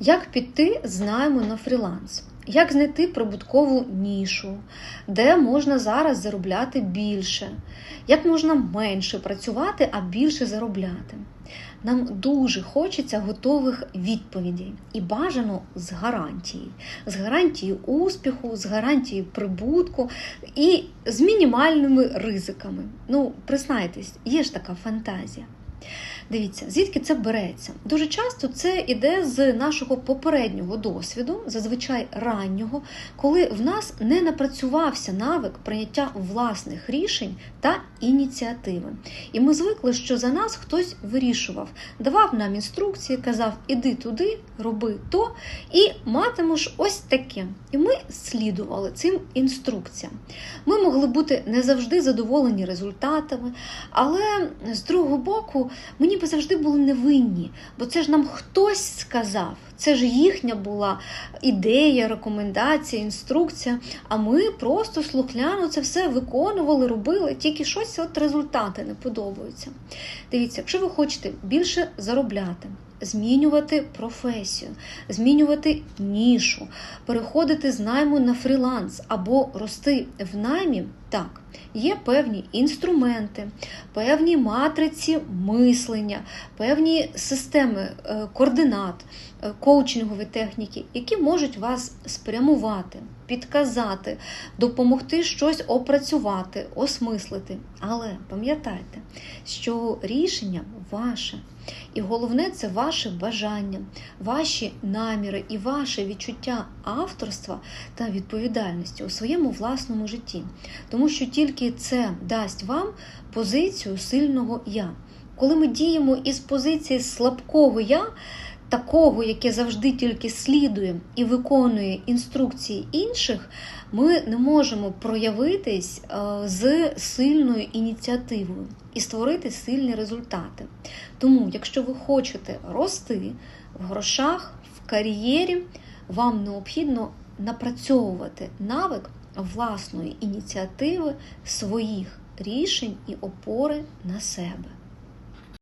Як піти з найму на фріланс? Як знайти прибуткову нішу, де можна зараз заробляти більше, як можна менше працювати, а більше заробляти? Нам дуже хочеться готових відповідей і бажано з гарантією, з гарантією успіху, з гарантією прибутку і з мінімальними ризиками. Ну, признайтесь, є ж така фантазія. Дивіться, звідки це береться? Дуже часто це йде з нашого попереднього досвіду, зазвичай раннього, коли в нас не напрацювався навик прийняття власних рішень та ініціативи. І ми звикли, що за нас хтось вирішував, давав нам інструкції, казав, іди туди, роби то, і матимеш ось таке. І ми слідували цим інструкціям. Ми могли бути не завжди задоволені результатами, але з другого боку, ми ніби завжди були невинні, бо це ж нам хтось сказав. Це ж їхня була ідея, рекомендація, інструкція. А ми просто слухляно це все виконували, робили, тільки щось от результати не подобаються. Дивіться, якщо ви хочете більше заробляти, змінювати професію, змінювати нішу, переходити з найму на фріланс або рости в наймі, так, є певні інструменти, певні матриці мислення, певні системи е, координат, е, коучингові техніки, які можуть вас спрямувати, підказати, допомогти щось опрацювати, осмислити. Але пам'ятайте, що рішення ваше. І головне це ваше бажання, ваші наміри і ваше відчуття авторства та відповідальності у своєму власному житті. Тому що тільки це дасть вам позицію сильного я. Коли ми діємо із позиції слабкого я, такого, яке завжди тільки слідує і виконує інструкції інших, ми не можемо проявитись е, з сильною ініціативою і створити сильні результати. Тому, якщо ви хочете рости в грошах, в кар'єрі, вам необхідно напрацьовувати навик власної ініціативи, своїх рішень і опори на себе.